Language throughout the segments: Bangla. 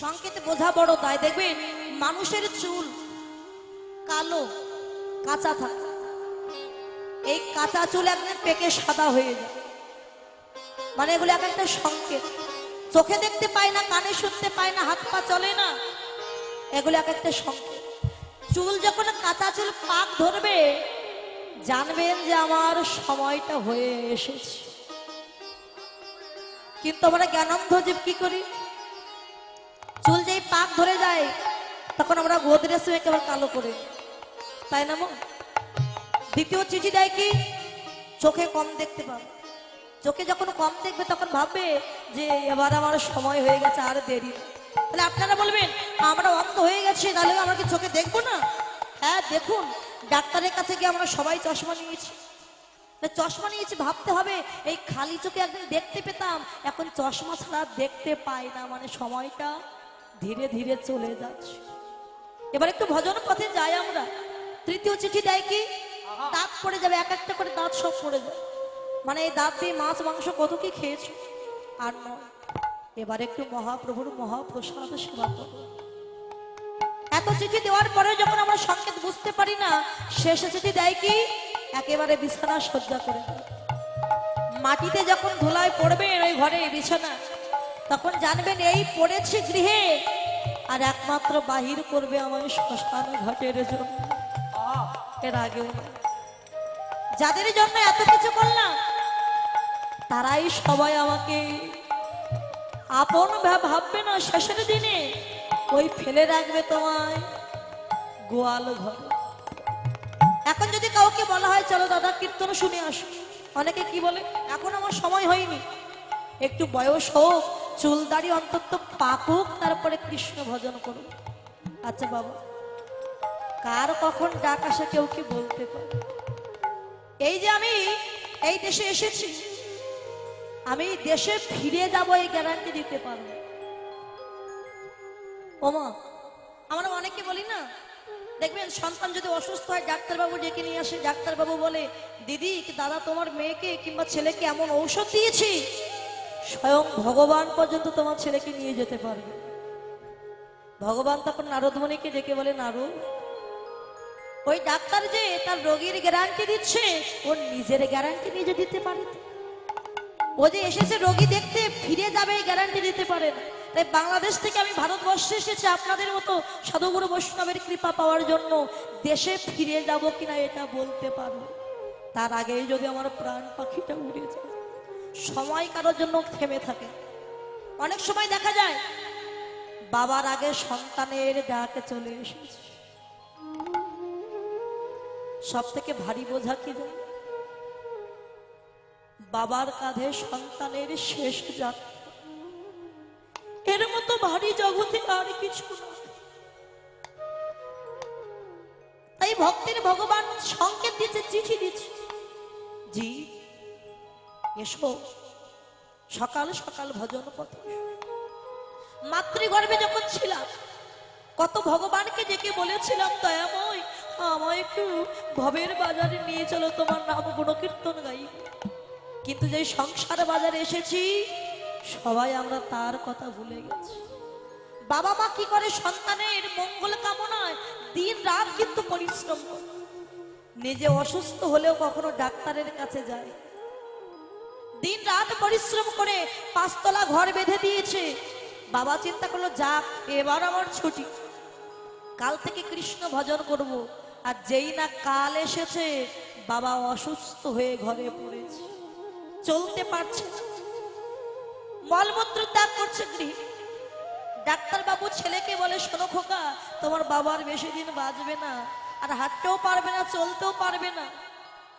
সংকেতে বোঝা বড় দায় দেখবেন মানুষের চুল কালো, কাঁচা থাকে। এই কাঁচা চুল একদিন পেকে সাদা হয়ে যায়। মানে এগুলো এক একটা সংকেত। চোখে দেখতে পায় না, কানে শুনতে পায় না, হাত পা চলে না, এগুলো এক একটা সংকেত। চুল যখন কাঁচা চুল পাক ধরবে, জানবেন যে আমার সময়টা হয়ে এসেছে। কিন্তু আমরা জ্ঞানন্ধ জীব কি করি? পাক ধরে যায়, তখন আমরা গোদরেজ একেবারে কালো করে। তাই না মা? দ্বিতীয় চিঠি দেয় কি? চোখে কম দেখতে পাবে। চোখে যখন কম দেখবে, তখন ভাববে যে এবার আমার সময় হয়ে গেছে, আর দেরি তাহলে আপনারা বলবেন, আমরা অন্ধ হয়ে গেছি, তাহলে আমরা কি চোখে দেখব না? হ্যাঁ দেখুন, ডাক্তারের কাছে গিয়ে আমরা সবাই চশমা নিয়েছি। চশমা নিয়েছি, ভাবতে হবে, এই খালি চোখে একদিন দেখতে পেতাম, এখন চশমা ছাড়া দেখতে পাই না মানে সময়টা ধীরে ধীরে চলে যাচ্ছে। এবার একটু ভজন পথে যাই আমরা। তৃতীয় চিঠি দেয় কি? দাঁত পড়ে যাবে এক একটা করে দাঁত সব পড়ে যাবে। মানে এই দাঁত দিয়ে মাছ মাংস কত কি খেয়েছো? আর নয়। এবার একটু মহাপ্রভুর মহাপ্রসাদ সেবা করো। এত চিঠি দেওয়ার পরে যখন আমরা সংকেত বুঝতে পারি না শেষে চিঠি দেয় কি? একেবারে বিছানা সজ্জা করে। মাটিতে যখন ধুলায় পড়বে ওই ঘরে বিছানা তখন জানবেন এই পড়েছে গৃহে। আর একমাত্র বাহির করবে আমার শ্মশান ঘাটের জন্য। এর আগেও। যাদের জন্য এত কিছু করলাম, তারাই সবাই আমাকে আপন ভাববে না শেষের দিনে। ওই ফেলে রাখবে তোমায় গোয়াল ঘরে। এখন যদি কাউকে বলা হয়, চলো দাদা কীর্তন শুনে আসো। অনেকে কি বলে, এখন আমার সময় হয়নি। একটু বয়স হোক চুলদাড়ি অন্তত পাকুক, তারপরে কৃষ্ণ ভজন করুন আচ্ছা বাবা, কার কখন ডাক আসে কেউ কি বলতে পারে? এই যে আমি এই দেশে এসেছি, আমি দেশে ফিরে যাব, এই গ্যারান্টি দিতে পারব। ওমা, আমরা অনেকে বলি না, দেখবেন সন্তান যদি অসুস্থ হয়, ডাক্তারবাবু ডেকে নিয়ে আসে, ডাক্তারবাবু বলে, দিদি দাদা তোমার মেয়েকে কিংবা ছেলেকে এমন ঔষধ দিয়েছি স্বয়ং ভগবান পর্যন্ত তোমার ছেলেকে নিয়ে যেতে পারবে। ভগবান তখন নারদমণিকে ডেকে বলে, নারদ, ওই ডাক্তার যে তার রোগীর গ্যারান্টি দিচ্ছে ওর নিজের গ্যারান্টি নিজে দিতে পারে? ও যে এসেছে রোগী দেখতে, ফিরে যাবে গ্যারান্টি দিতে পারে না। তাই বাংলাদেশ থেকে আমি ভারতবর্ষে এসেছি, আপনাদের মতো সাধুগুরু বৈষ্ণবের কৃপা পাওয়ার জন্য দেশে ফিরে যাব কিনা এটা বলতে পারব। তার আগেই যদি আমার প্রাণ পাখিটা উড়ে যায়। সময় কারোর জন্য থেমে থাকে। অনেক সময় দেখা যায়, বাবার আগে সন্তানের ডাকে চলে এসেছে। সব থেকে ভারী বোঝা কি? বাবার কাঁধে সন্তানের শেষ যাত্রা। এর মতো ভারী জগতে আর কিছু তাই ভক্তের ভগবান সংকেত দিচ্ছে চিঠি দিচ্ছে জি এসো। সকাল সকাল ভজন পথে। মাতৃগর্ভে যখন ছিলাম, কত ভগবানকে ডেকে বলেছিলাম, দয়াময়, আমায় একটু ভবের বাজারে নিয়ে চলো, তোমার নাম গুণকীর্তন গাই। কিন্তু যে সংসার বাজারে এসেছি, সবাই আমরা তার কথা ভুলে গেছি। বাবা মা কি করে সন্তানের মঙ্গল কামনায় দিন রাত কিন্তু পরিশ্রম করে। নিজে অসুস্থ হলেও কখনো ডাক্তারের কাছে যায়। দিন রাত পরিশ্রম করে পাঁচতলা ঘর বেঁধে দিয়েছে। বাবা চিন্তা করল, যাক, এবার আমার ছুটি। কাল থেকে কৃষ্ণ ভজন করব। আর যেই না কাল এসেছে, বাবা অসুস্থ হয়ে ঘরে পড়েছে। চলতে পারছে মলমূত্র ত্যাগ করছে গৃহ। ডাক্তার বাবু ছেলেকে বলে, শোনো খোকা, তোমার বাবার বেশি দিন বাঁচবে না। আর হাঁটতেও পারবে না, চলতেও পারবে না।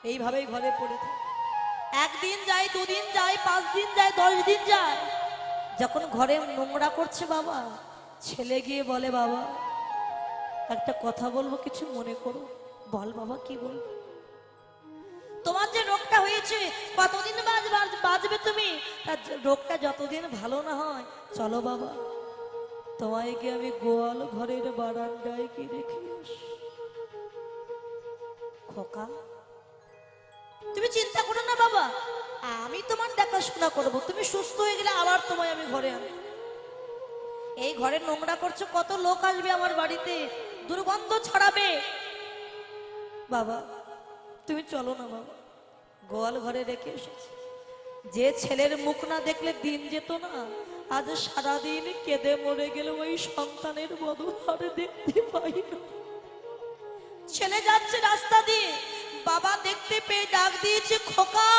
এইভাবেই ঘরে পড়ে থাকে। একদিন যায়, দুদিন যায় পাঁচ দিন যায় দশ দিন যায়। যখন ঘরে নোংরা করছে বাবা, ছেলে গিয়ে বলে, বাবা, একটা কথা বলব, কিছু মনে করো। বল বাবা, কি বল তোমার যে রোগটা হয়েছে, কতদিন বাঁচবে তুমি? তার রোগটা যতদিন ভালো না হয়, চলো বাবা। তোমায় কি আমি গোয়াল ঘরের বারান্দায় কি রেখে খোকা তুমি চিন্তা করো না বাবা। আমি তোমার দেখাশোনা করব। তুমি সুস্থ হয়ে গেলে আবার তোমায় আমি ঘরে আনব। এই ঘরে নোংরা করছ, কত লোক আসবে আমার বাড়িতে? দুর্গন্ধ ছড়াবে। বাবা, তুমি চলো না বাবা। গোয়াল ঘরে রেখে এসেছি। যে ছেলের মুখ না দেখলে দিন যেত না। আজ সারাদিন কেঁদে মরে গেল ওই সন্তানের আর দেখতে পাই না। ছেলে যাচ্ছে রাস্তা দিয়ে। বাবা দেখতে পেয়ে ডাক দিয়েছে, খোকা!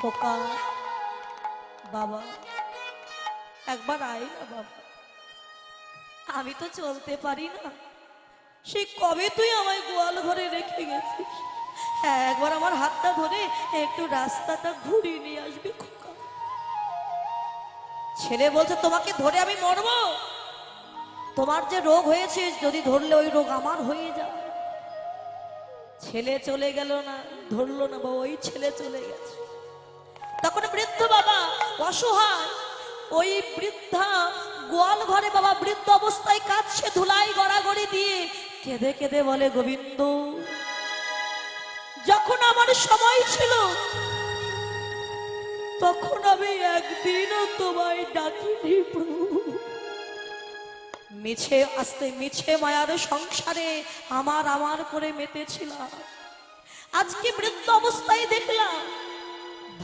খোকা, বাবা, একবার আয় না বাবা। আমি তো চলতে পারি না। সেই কবে তুই আমায় গোয়াল ঘরে রেখে গেছিস? হ্যাঁ একবার আমার হাতটা ধরে একটু রাস্তাটা ঘুরিয়ে নিয়ে আসবি, খোকা। ছেলে বলছে, তোমাকে ধরে আমি মরবো? তোমার যে রোগ হয়েছে, যদি ধরলে ওই রোগ আমার হয়ে যাবে। ছেলে চলে গেল না, ধরলো না বাবা ওই ছেলে চলে গেছে। তখন বৃদ্ধ বাবা অসহায়, ওই বৃদ্ধা গোয়াল ঘরে বাবা বৃদ্ধ অবস্থায় কাঁদছে, ধুলাই গড়াগড়ি দিয়ে কেঁদে কেঁদে বলে, গোবিন্দ, যখন আমার সময় ছিল, তখন আমি একদিনও তোমায় ডাকিনি প্রভু। মিছে, আস্তে মিছে মায়ার সংসারে আমার আমার করে মেতেছিলাম আজকে বৃদ্ধ অবস্থায় দেখলাম,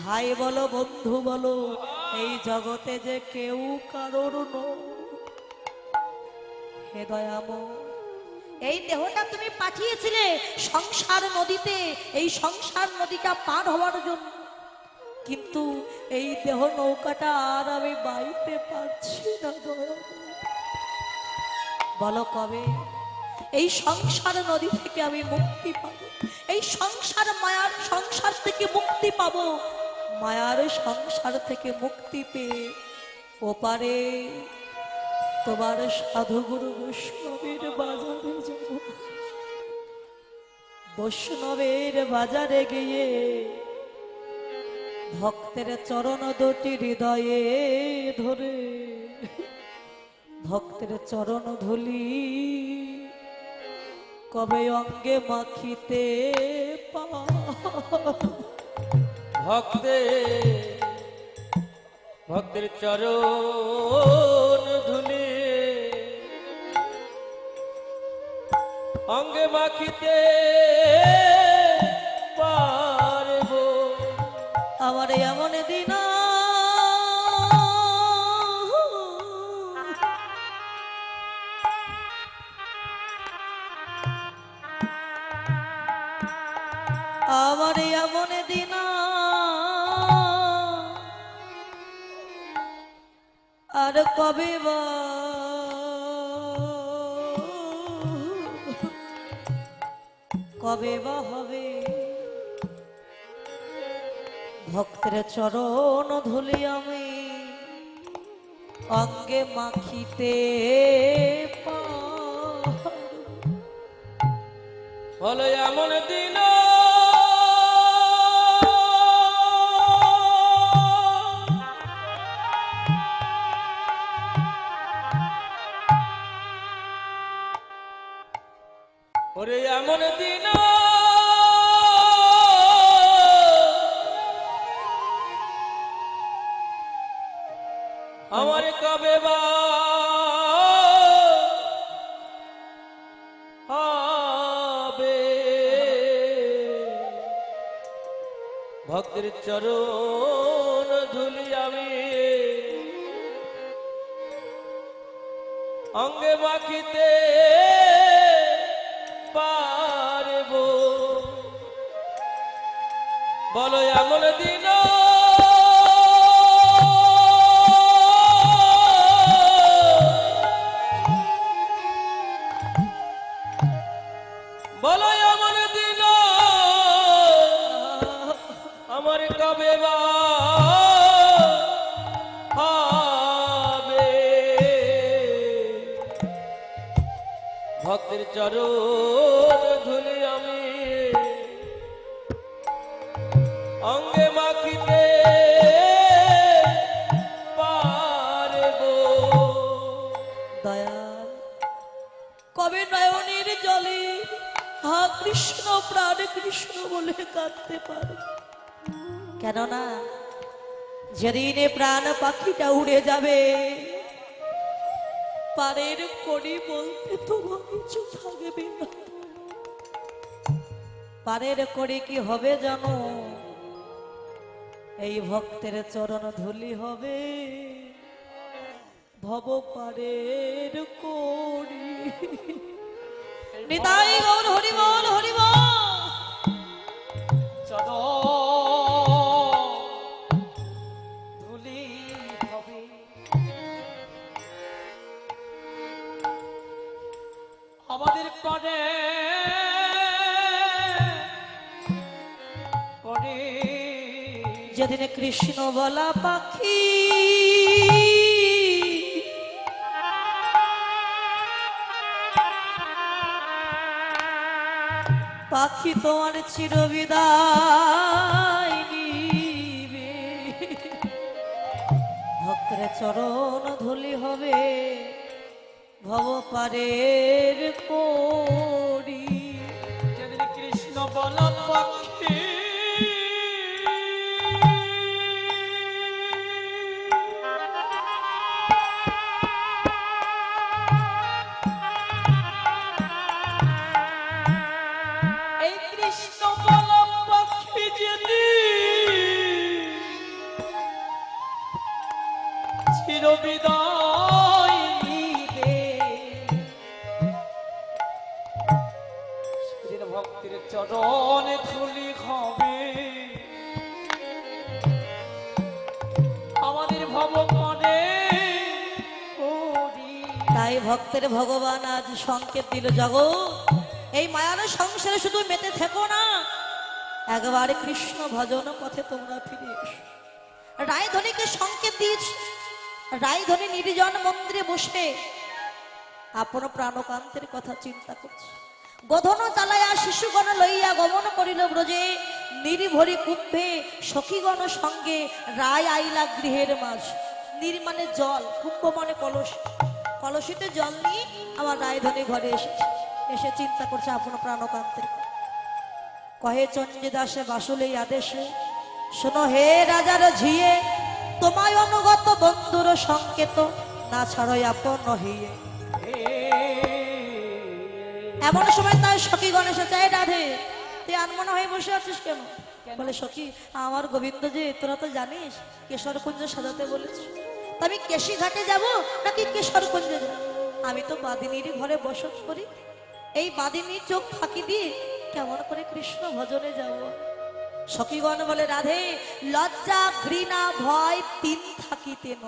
ভাই বলো, বন্ধু বলো, এই জগতে যে কেউ কারোর। হে দয়াময়, এই দেহটা তুমি পাঠিয়েছিলে সংসার নদীতে, এই সংসার নদীটা পার হওয়ার জন্য কিন্তু এই দেহ নৌকাটা আর আমি বাইতে পারছি না, দয়াময়। বলো কবে? এই সংসার নদী থেকে আমি মুক্তি পাব। এই সংসার মায়ার সংসার থেকে মুক্তি পাবো। মায়ার সংসার থেকে মুক্তি পেয়ে ওপারে তোমার সাধুগুরু বৈষ্ণবের বাজারে যাব। বৈষ্ণবের বাজারে গিয়ে ভক্তের চরণ দুটি হৃদয়ে ধরে ভক্তের চরণ ধুলি কবে অঙ্গে মাখিতে ভক্তে ভক্তের চরণ ধুলি অঙ্গে মাখিতে চরণ ধুলি আমি অঙ্গে মাখিতে। হলো এমন দিন ওরে এমন দিন চরণ ধুলি আমি। অঙ্গে মাখিতে পারব। দয়াল, কবে নয়নের জলে হা কৃষ্ণ প্রাণ কৃষ্ণ বলে কাঁদতে পারে? কেননা, যেদিন প্রাণ পাখিটা উড়ে যাবে পারের করি বলতে তোমার কিছু থাকবে না। পারের করে কি হবে জানো? এই ভক্তের চরণ ধুলি হবে। ভব পারের করি। নিতাই গৌর হরি বল। যেদিন কৃষ্ণ বলা পাখি। পাখি তোমার চিরবিদায় ভক্তের চরণ ধুলি হবে ভব যেদিন কৃষ্ণ বল পক্ষী জগৎ এই মায়ার সংসারে শুধু মেতে থেকো না। একবার কৃষ্ণ ভজন পথে তোমরা ফিরে এসো। রায়ধনীকে সংকেত দিয়েছে। রায়ধনী নির্জন মন্দিরে বসে আপন প্রাণকান্তের কথা চিন্তা করছে। গধন চালাইয়া শিশুগণ লইয়া গমন করিল ব্রজে। নির্ভরি কুম্ভে সখীগণ সঙ্গে রায় আইলা গৃহের মাঝ। নির্মাণে জল কুম্ভ মানে কলস। কলসিতে জল নিয়ে আমার রায়ধনী ঘরে এসেছে এসে চিন্তা করছে আপন প্রাণকান্তের কহে চণ্ডী দাসে বাসুলেই আদেশে শোনো হে রাজার ঝিয়ে তোমায় অনুগত বন্ধুর সংকেত না ছাড়ই আপন হিয়ে এমন সময় তার সখী গণেশ চাই রাধে তুই আনমনা হয়ে বসে আছিস কেন? বলে সখী আমার গোবিন্দ যে তোরা তো জানিস কেশর কুঞ্জ সাজাতে বলেছে। আমি কেশি ঘাটে যাব নাকি কেশর কুঞ্জে যাব? আমি তো বাদিনীর ঘরে বসত করি। এই বাদিনীর চোখ ফাঁকি দিয়ে কেমন করে কৃষ্ণ ভজনে যাব? সখীগণ বলে, রাধে, লজ্জা, ঘৃণা, ভয়, তিন থাকিতে থাকিতেন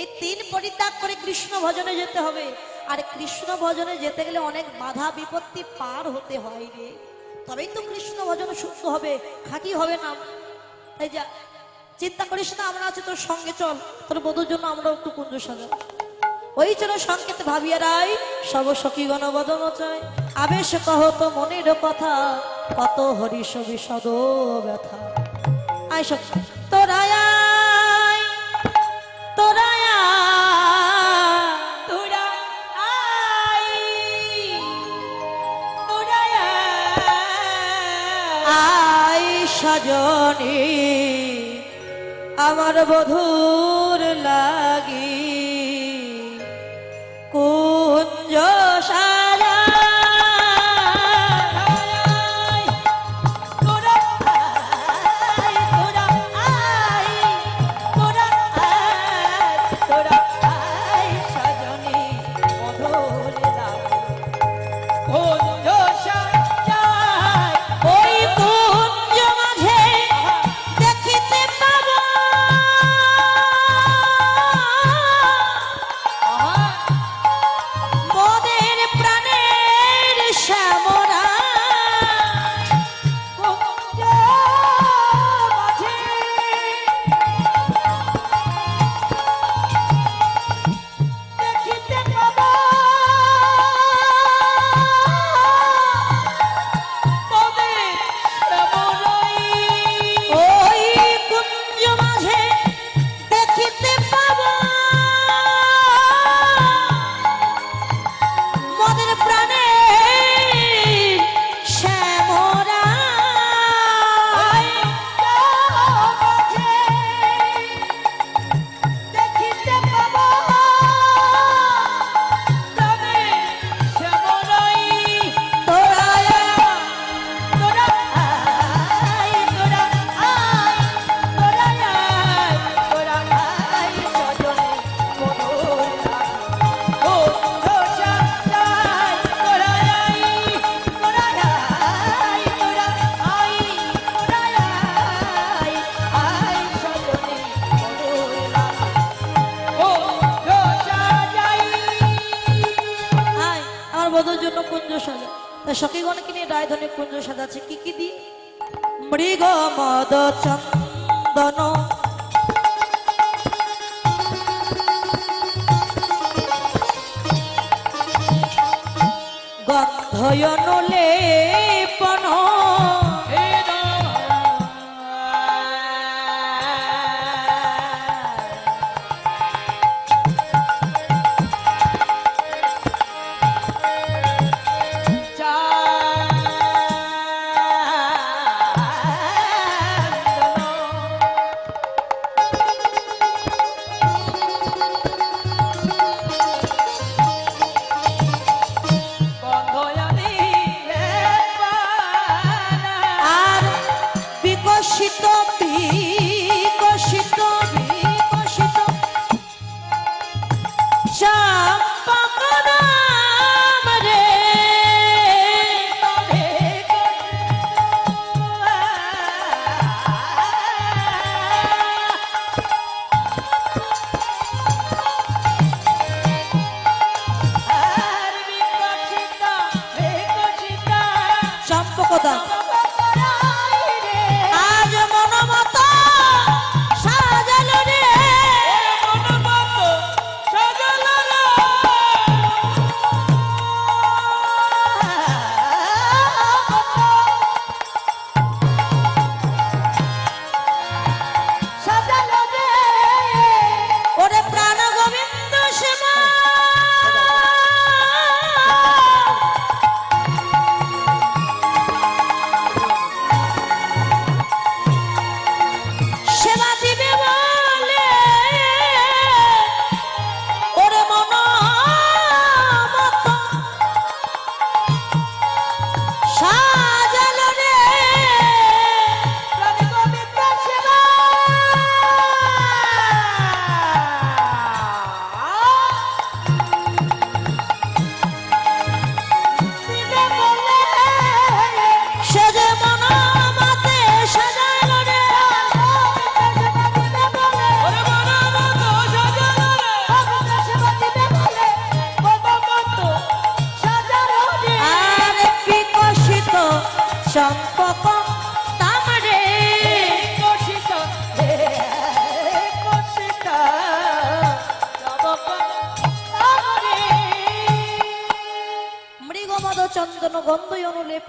এই তিন পরিত্যাগ করে কৃষ্ণ ভজনে যেতে হবে। আর কৃষ্ণ ভজনে যেতে গেলে অনেক বাধা বিপত্তি পার হতে হয় রে। তবেই তো কৃষ্ণ ভজন সুস্থ হবে, খাঁটি হবে না। তাই যা, চিন্তা করিস না, আমরা আছি তোর সঙ্গে, চল। তোর বধুর জন্য আমরা একটু কুঞ্জ সাজা ওই চল সংকেত ভাবিয়া রাই সব সখী গণবদন চাই আবেশ কহ তো মনের কথা কত হরিষ বিষদ ব্যথা। আয় সখী আয় সজনী আমার বধুর লাগি। সখীগণকে ধনে কুঞ্জ সাজাচ্ছে। কি কি দি? মৃগ মদ চন্দন। গন্ধয়ন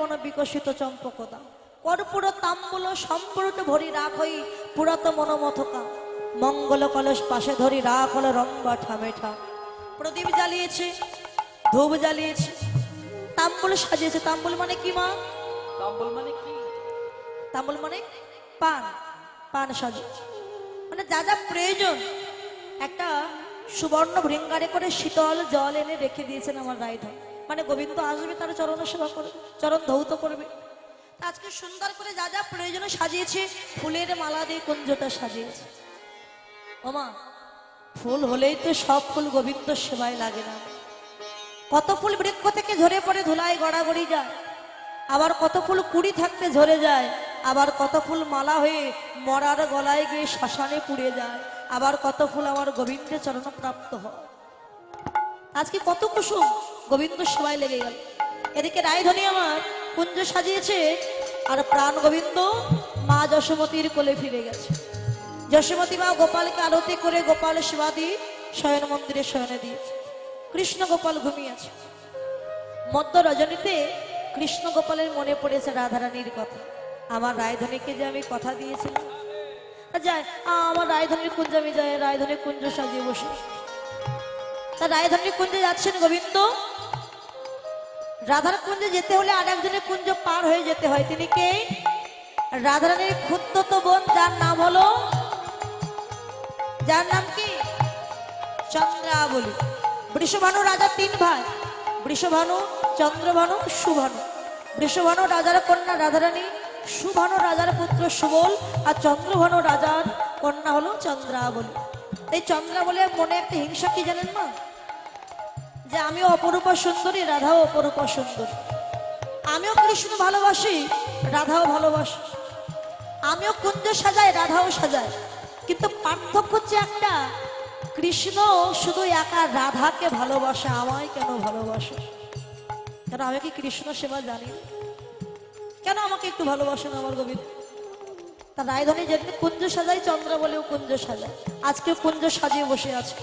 অনুলেপন বিকশিত চম্পকতা। কর্পূর তাম্বুল সম্পূর্ণ ভরি রাখই পুরাত মনোমথকা মঙ্গল কলস পাশে ধরি রাখ হল রম্বা ঠামেঠা। প্রদীপ জ্বালিয়েছে ধূপ জ্বালিয়েছে। তাম্বুল সাজিয়েছে। তাম্বুল মানে কি মা? তাম্বুল মানে কি? তাম্বুল মানে পান পান সাজিয়েছে। মানে যা যা প্রয়োজন একটা সুবর্ণ ভৃঙ্গারে করে শীতল জল এনে রেখে দিয়েছেন আমার রায়ধা মানে গোবিন্দ আসবে, তার চরণ সেবা করবে চরণ ধৌত করবে। আজকে সুন্দর করে যা যা প্রয়োজন সাজিয়েছে, ফুলের মালা দিয়ে কুঞ্জটা সাজিয়েছে। ওমা ফুল হলেই তো সব ফুল গোবিন্দ সেবায় লাগে না। কত ফুল বৃক্ষ থেকে ঝরে পড়ে ধুলায় গড়াগড়ি যায়। আবার কত ফুল কুড়ি থাকতে ঝরে যায়। আবার কত ফুল মালা হয়ে মরার গলায় গিয়ে শ্মশানে পুড়ে যায়। আবার কত ফুল আমার গোবিন্দের চরণ প্রাপ্ত হয়। আজকে কত কুসুম? গোবিন্দ সবাই লেগে গেল। এদিকে রায়ধনী আমার কুঞ্জ সাজিয়েছে, আর প্রাণ গোবিন্দ মা যশোমতির কোলে ফিরে গেছে। যশোমতী মা গোপালকে আরতি করে গোপাল শিবাদি শয়ন মন্দিরে শয়নে দিয়েছে। কৃষ্ণ গোপাল ঘুমিয়েছে। মধ্য রজনীতে কৃষ্ণ গোপালের মনে পড়েছে রাধারানীর কথা। আমার রায়ধনীকে যে আমি কথা দিয়েছিলাম। যায় আমার রায়ধনীর কুঞ্জ আমি যাই রায়ধনীর কুঞ্জ সাজিয়ে বসে। তা রায়ধনীর কুঞ্জে যাচ্ছেন গোবিন্দ। রাধার কুঞ্জে যেতে হলে আর একজনের কুঞ্জ পার হয়ে যেতে হয়। তিনি কে? রাধারানীর ক্ষুদ্রত বোন, যার নাম হলো, যার নাম কি? চন্দ্রাবলী। বৃষভানু রাজা তিন ভাই। বৃষভানু, চন্দ্রভানু, সুভানু। বৃষভানু রাজার কন্যা রাধারানী, সুভানু রাজার পুত্র সুবল, আর চন্দ্রভানু রাজার কন্যা হলো চন্দ্রাবলী। এই চন্দ্রাবলীর মনে একটা হিংসা কি জানেন মা? যে আমিও অপরূপা সুন্দরী, রাধাও অপরূপা সুন্দরী। আমিও কৃষ্ণ ভালোবাসি, রাধাও ভালোবাসি। আমিও কুঞ্জ সাজাই, রাধাও সাজাই। কিন্তু পার্থক্য হচ্ছে একটা, কৃষ্ণ শুধু একা রাধাকে ভালোবাসে, আমায় কেন ভালোবাসে? কেন আমি কি কৃষ্ণ সেবা জানি? কেন আমাকে একটু ভালোবাসেন আমার গোবিন্দ? তা রায়ধনী যেদিন কুঞ্জ সাজাই চন্দ্র বলেও কুঞ্জ সাজায়। আজকে কুঞ্জ সাজিয়ে বসে আছে।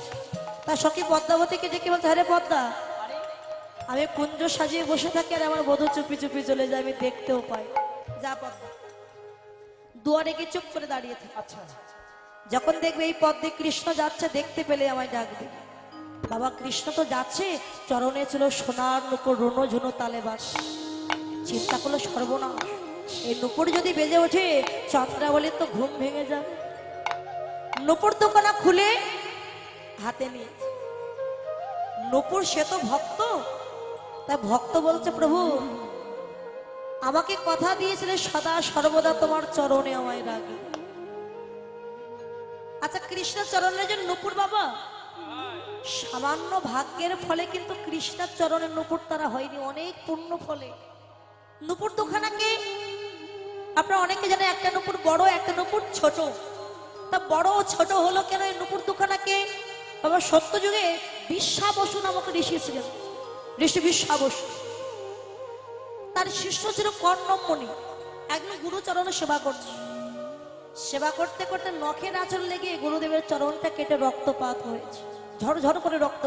তা সখী পদ্মাবতীকে ডেকে বলছে আরে পদ্মা আমি কুঞ্জ সাজিয়ে বসে থাকি আর আমার বধূ চুপি চুপি চলে যায় আমি দেখতেও পাই। যা পদ্মা দুয়ারে গিয়ে চুপ করে দাঁড়িয়ে থাকে। আচ্ছা যখন দেখবে এই পদ্মে কৃষ্ণ যাচ্ছে দেখতে পেলে আমায় ডাকবে বাবা কৃষ্ণ তো যাচ্ছে চরণে ছিল সোনার নুপুর রুনো ঝুনো তালে বাস। চিন্তা করল সর্বনাশ। এই নুপুর যদি বেজে ওঠে চন্দ্রাবলী তো ঘুম ভেঙে যাবে নুপুর দোকানা খুলে হাতে নিয়ে নুপুর সে তো ভক্ত, তাই ভক্ত বলছে, প্রভু, আমাকে কথা দিয়েছিলে সদা সর্বদা তোমার চরণে আমায় রাখবে। আচ্ছা কৃষ্ণ চরণের যে নুপুর বাবা, সামান্য ভাগ্যের ফলে কিন্তু কৃষ্ণার চরণের নুপুর তারা হয়নি, অনেক পুণ্য ফলে। নুপুর দুখানাকে আপনারা অনেকে জানেন একটা নুপুর বড়, একটা নুপুর ছোট। তা বড় ছোট হলো কেন? এই নুপুর দুখানাকে বাবা সত্য যুগে বিশ্বাবসু নামক ঋষি ছিলেন। ঋষি বিশ্বাবসু। তার শিষ্য ছিল কর্ণমণি একজন গুরুচরণের সেবা করছে। সেবা করতে করতে নখের আঁচল লেগে গুরুদেবের চরণটা কেটে রক্তপাত হয়েছে। ঝড় করে রক্ত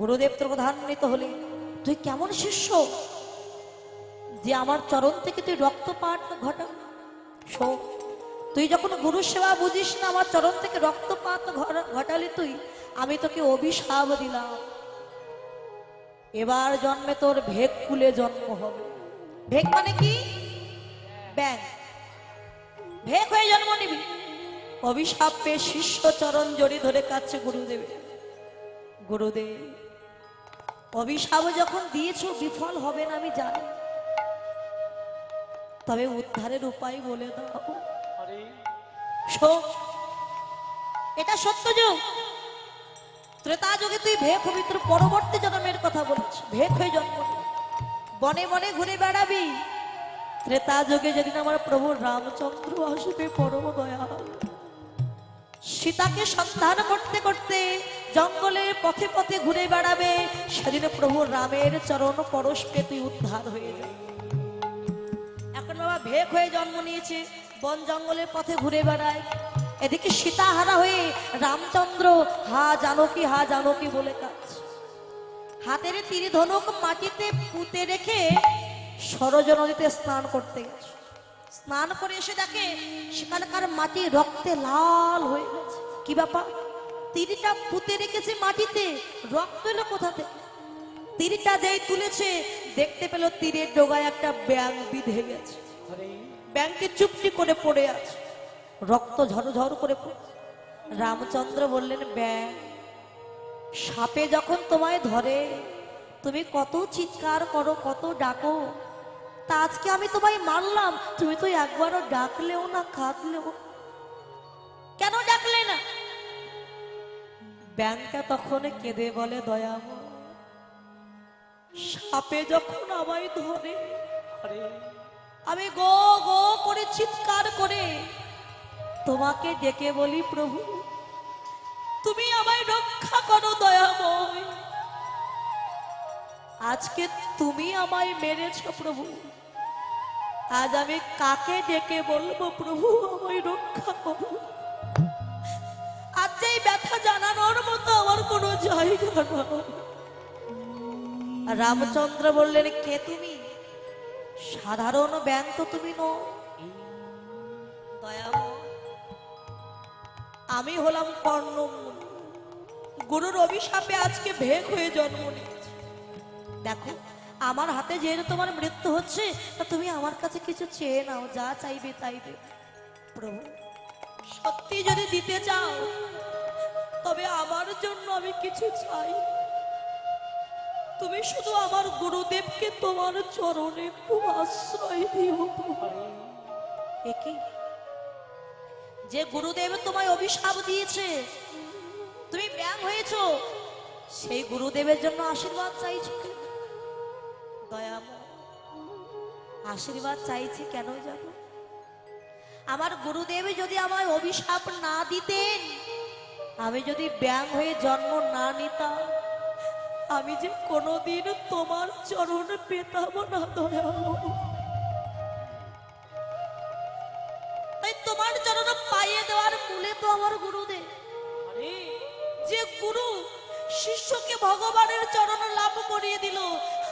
গুরুদেব তোর প্রধান্বিত হলে তুই কেমন শিষ্য? যে আমার চরণ থেকে তুই রক্তপাত ঘটা। তুই যখন গুরু সেবা বুঝিস না, আমার চরণ থেকে রক্তপাত ঘটা- ঘটালি তুই, আমি তোকে অভিশাপ দিলাম। এবার জন্মে তোর ভেগ কুলে জন্ম হবে। ভেগ মানে কি? ব্যাং। ভেক হয়ে জন্ম নিবি। অভিশাপ পেয়ে শিষ্য চরণ জড়ি ধরে কাছে গুরুদেব। গুরুদেব, অভিশাপ যখন দিয়েছ, বিফল হবে না, আমি জানি। তবে উদ্ধারের উপায় বলে দাও। এটা সত্য যুগ। ত্রেতা যুগে তুই ভেক হবি তোর পরবর্তী জন্মের কথা বলছিস ভেক হয়ে জন্ম বনে বনে ঘুরে বেড়াবি। ত্রেতা যুগে যেদিন আমার প্রভু রামচন্দ্র আসবে পরম দয়াল সীতাকে সন্ধান করতে করতে জঙ্গলের পথে পথে ঘুরে বেড়াবে। সেদিন প্রভু রামের চরণ পরশ পেয়ে তুই উদ্ধার হয়ে যাবে। ভেক হয়ে জন্ম নিয়েছে, বন জঙ্গলের পথে ঘুরে বেড়ায় এদিকে সীতা হারা হয়ে রামচন্দ্র, হা জানকি হা জানকি বলে কাজ। হাতের তীরে ধনুক মাটিতে পুঁতে রেখে সরজ নদীতে স্নান করতে গেছে। স্নান করে এসে দেখে সেখানকার মাটি রক্তে লাল হয়ে গেছে। কি ব্যাপার? তীরটা পুঁতে রেখেছে মাটিতে রক্ত এলো কোথা থেকে? তীরটা যেই তুলেছে, দেখতে পেল তীরের ডোগায় একটা ব্যাং বিধে গেছে। ব্যাংকে চুপটি করে পড়ে আছে। রক্ত ঝরঝর করে রামচন্দ্র বললেন, ব্যাং, সাপে যখন তোমায় ধরে, তুমি কত চিৎকার করো, কত ডাকো, তা আজকে আমি তোমায় মারলাম। তুমি তো একবারও ডাকলেও না, কাঁদলেও। কেন ডাকলে না? ব্যাংকটা তখন কেঁদে বলে দয়া সাপে যখন আমায় ধরে, আরে আমি গো গো করে চিৎকার করে তোমাকে ডেকে বলি, প্রভু, তুমি আমায় রক্ষা করো দয়াময়। আজকে তুমি আমায় মেরেছ, প্রভু। আজ আমি কাকে ডেকে বলব, প্রভু, আমায় রক্ষা করো। আজ এই ব্যথা জানানোর মতো আমার কোনো জায়গা না রামচন্দ্র বললেন, কে তুমি? সাধারণ ব্যাং তো তুমি নো দয়াময় আমি হলাম কর্ণ গুরুর অভিশাপে আজকে ভেগ হয়ে জন্ম নিয়েছি। দেখো, আমার হাতে যেহেতু তোমার মৃত্যু হচ্ছে, তা তুমি আমার কাছে কিছু চেয়ে নাও, যা চাইবে তাই দেবে। প্রভু, সত্যি যদি দিতে চাও, তবে আমার জন্য আমি কিছু চাই। তুমি শুধু আমার গুরুদেবকে তোমার চরণে একটু আশ্রয় দিও একে? যে গুরুদেব তোমায় অভিশাপ দিয়েছে, তুমি ব্যায়াম হয়েছো, সেই গুরুদেবের জন্য আশীর্বাদ চাইছ? দয়াময়, আশীর্বাদ চাইছি কেন জানো? আমার গুরুদেব যদি আমায় অভিশাপ না দিতেন, আমি যদি ব্যায়াম হয়ে জন্ম না নিতাম আমি যে কোনোদিন তোমার চরণ পেতাম না দয়ালো তাই তোমার চরণ পাইয়ে দেওয়ার মূলে তো আমার গুরুদেব। যে গুরু শিষ্যকে ভগবানের চরণ লাভ করিয়ে দিল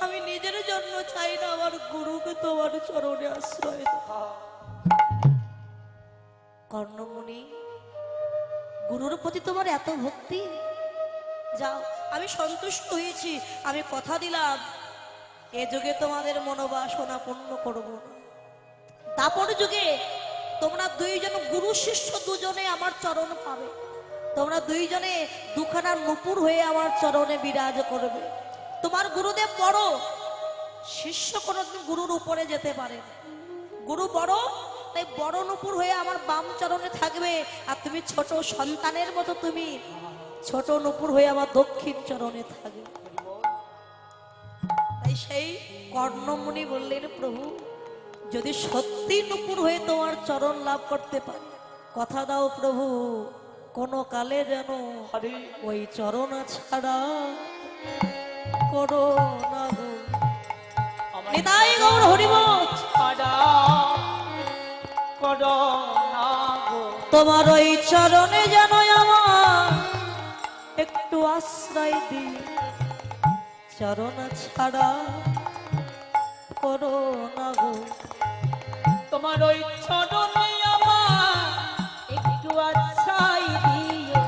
আমি নিজের জন্য চাই না আমার গুরুকে তোমার চরণে আশ্রয় কর্ণমণি গুরুর প্রতি তোমার এত ভক্তি? যাও। আমি সন্তুষ্ট হয়েছি, আমি কথা দিলাম। এ যুগে তোমাদের মনোবাসনা পূর্ণ করব। তারপর যুগে তোমরা দুইজন গুরু শিষ্য দুজনে আমার চরণ পাবে। তোমরা দুইজনে দুখানা নুপুর হয়ে আমার চরণে বিরাজ করবে। তোমার গুরুদেব বড়, শিষ্য কোনোদিন গুরুর উপরে যেতে পারে গুরু বড়, তাই বড় নুপুর হয়ে আমার বাম চরণে থাকবে, আর তুমি ছোট সন্তানের মতো তুমি। ছোট নুপুর হয়ে আমার দক্ষিণ চরণে বল। তাই সেই কর্ণমণি বললেন প্রভু যদি সত্যি নুপুর হয়ে তোমার চরণ লাভ করতে পারি কথা দাও প্রভু কোনো কালে যেন ওই চরণ ছাড়া করো না গো নিতাই গৌর হরিবল। ছাড়া করো না গো। তোমার ওই চরণে যেন আশ্রয় দি চরণ ছাড়া করো না গো। তোমার ওই চরণে আমার একটু আশ্রয় দিও।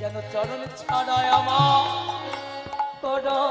যেন চরণ ছাড়া আমার করো